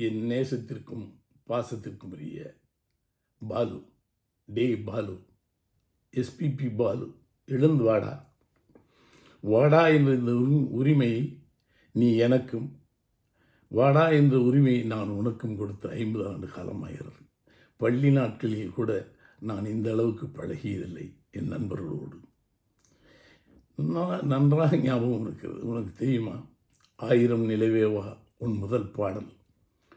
என் நேசத்திற்கும் பாசத்திற்கும் உரிய பாலு டே Balu S P B Balu எழுந்து வாடா. வாடா என்ற இந்த உரி- உரிமையை நீ எனக்கும் வாடா என்ற உரிமையை நான் உனக்கும் கொடுத்த ஐம்பது ஆண்டு காலமாகிறது பள்ளி நாட்களில் கூட நான் இந்த அளவுக்கு பழகியதில்லை என் நண்பர்களோடு. நான் நன்றாக ஞாபகம் இருக்கிறது. உனக்கு தெரியுமா? ஆயிரம் நிலவேவா உன் முதல் பாடல்.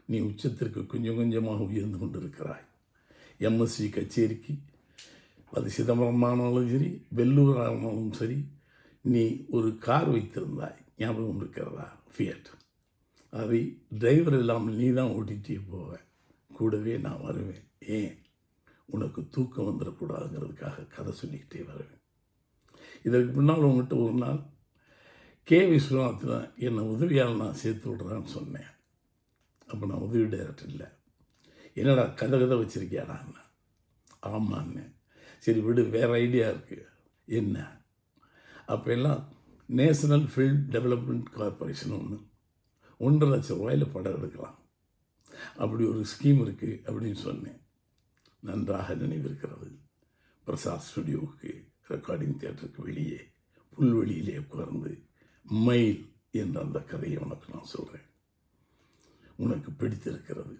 நீ உச்சத்திற்கு கொஞ்சம் கொஞ்சமாக உயர்ந்து கொண்டிருக்கிறாய். எம்எஸ்சி கச்சேரிக்கு அது சிதம்பரமானாலும் சரி வெள்ளூர் ஆனாலும் சரி நீ ஒரு கார் வைத்திருந்தாய். ஞாபகம் இருக்கிறதா ஃபியட் அதை டிரைவர் இல்லாமல் நீ தான் ஓட்டிகிட்டே போவேன் கூடவே நான் வருவேன். ஏன்? உனக்கு தூக்கம் வந்துடக்கூடாதுங்கிறதுக்காக கதை சொல்லிக்கிட்டே வருவேன். இதற்கு பின்னால் உங்கள்கிட்ட ஒரு நாள் கே. விஸ்வநாதன் என்னை உதவியால் நான் சேர்த்து விடுறான்னு சொன்னேன். அப்போ நான் உதவி டைரக்டர் இல்லை. என்னடா கதை கதை வச்சுருக்கியாடான்னு ஆமான்னு சரி விடு வேறு ஐடியா இருக்குது என்ன? அப்போ எல்லாம் நேஷனல் ஃபீல்ட் டெவலப்மெண்ட் கார்பரேஷன் ஒன்று ஒன்றரை லட்சம் ரூபாயில் படம் எடுக்கலாம். அப்படி ஒரு ஸ்கீம் இருக்குது அப்படின்னு சொன்னேன். நன்றாக நினைவிருக்கிறது. பிரசாத் ஸ்டுடியோவுக்கு ரெக்கார்டிங் தியேட்டருக்கு வெளியே புல்வெளியிலே உட்கார்ந்து மயில் என்ற அந்த கதையை உனக்கு நான் சொல்கிறேன் உனக்கு பிடித்திருக்கிறது.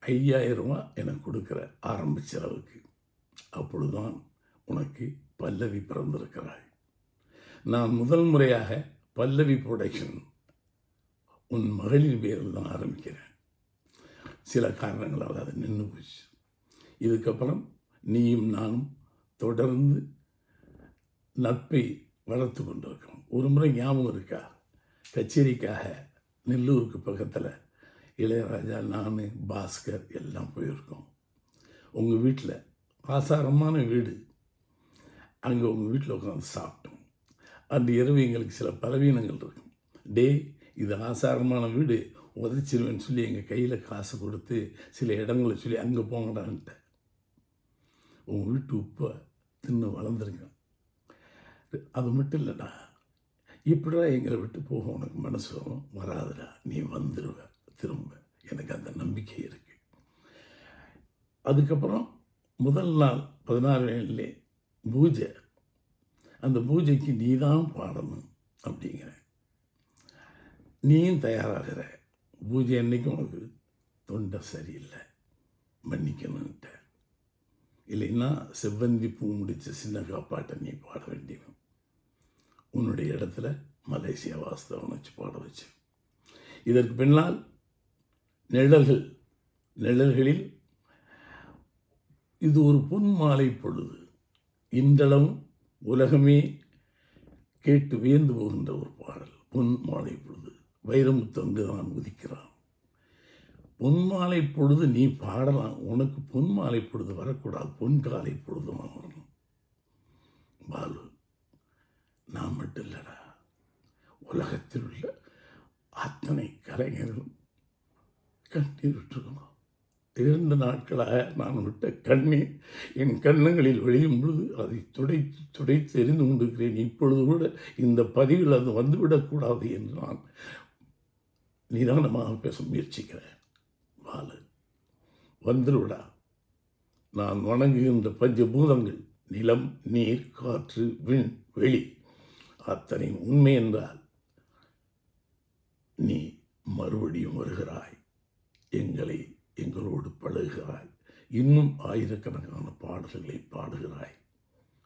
ஐயாயிரம் ரூபா எனக்கு கொடுக்குற ஆரம்ப செலவுக்கு அப்பொழுதுதான் உனக்கு பல்லவி பிறந்திருக்கிறாய். நான் முதல் முறையாக பல்லவி ப்ரொடக்ஷன் உன் மகளிர் பேரில் தான் ஆரம்பிக்கிறேன். சில காரணங்களால் அது நின்று போச்சு. இதுக்கப்புறம் நீயும் நானும் தொடர்ந்து நட்பை வளர்த்து கொண்டிருக்கிறோம். ஒரு முறை ஞாபகம் இருக்கா? கச்சேரிக்காக நெல்லூருக்கு பக்கத்தில் இளையராஜா நான் பாஸ்கர் எல்லாம் போயிருக்கோம். உங்கள் வீட்டில் ஆசாரமான வீடு. அங்கே உங்கள் வீட்டில் உட்காந்து சாப்பிட்டோம். அந்த இரவு எங்களுக்கு சில பலவீனங்கள் இருக்கும். டே இது ஆசாரமான வீடு உதச்சிருவேன்னு சொல்லி எங்கள் கையில் காசு கொடுத்து சில இடங்களை சொல்லி அங்கே போங்கடான்ட்டேன் உங்கள் வீட்டு உப்பை தின்னு வளர்ந்துருக்கேன் அது மட்டும் இல்லைடா இப்படிடா எங்களை விட்டு போக உனக்கு மனசு வராதுடா நீ வந்துடுவ திரும்ப எனக்கு அந்த நம்பிக்கை இருக்கு அதுக்கப்புறம் முதல் நாள் பதினாறு நாள்லே பூஜை. அந்த பூஜைக்கு நீ தான் பாடணும் அப்படிங்கிற. நீயும் தயாராகிற. பூஜை அன்னைக்கு உனக்கு தொண்டை சரியில்லை. மன்னிக்கணுன்ட்ட இல்லைன்னா செவ்வந்தி பூ முடித்த சின்ன காப்பாட்டை நீ பாட வேண்டியவன் உன்னுடைய இடத்துல மலேசியா வாஸ்தவன் வச்சு பாட வச்சு. இதற்கு பின்னால் நிழல்கள். நிழல்களில் இது ஒரு பொன் மாலை பொழுது. இன்றளவும் உலகமே கேட்டு வியந்து போகின்ற ஒரு பாடல். பொன் மாலை பொழுது. வைரமுத்து அங்குதான் உதிக்கிறான். பொன் மாலை பொழுது நீ பாடலாம். உனக்கு பொன் மாலை பொழுது வரக்கூடாது. பொன் காலை பொழுது வரணும் பாலு நான் மட்டும் இல்லடா. உலகத்தில் உள்ள அத்தனை கலைஞர்களும் கண்ணீர் விட்டுருக்கணும் இரண்டு நாட்களாக நான் விட்ட கண்ணீர் என் கண்ணங்களில் விழியும் பொழுது அதை துடைத்து துடைத்து எரிந்து கொண்டிருக்கிறேன். இப்பொழுது கூட இந்த பதிவில் அது வந்துவிடக்கூடாது என்று நான் நிதானமாக பேச முயற்சிக்கிறேன். வாழு. வந்துருவிடா. நான் வணங்குகின்ற பஞ்சபூதங்கள் நிலம் நீர் காற்று விண் வெளி அத்தனை உண்மை என்றால் நீ மறுபடியும் வருகிறாய். எங்களை எங்களோடு பழகுகிறாய். இன்னும் ஆயிரக்கணக்கான பாடல்களை பாடுகிறாய்.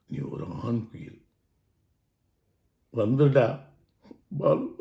நீ ஒரு ஆண் குயில். வந்துடா பாலு.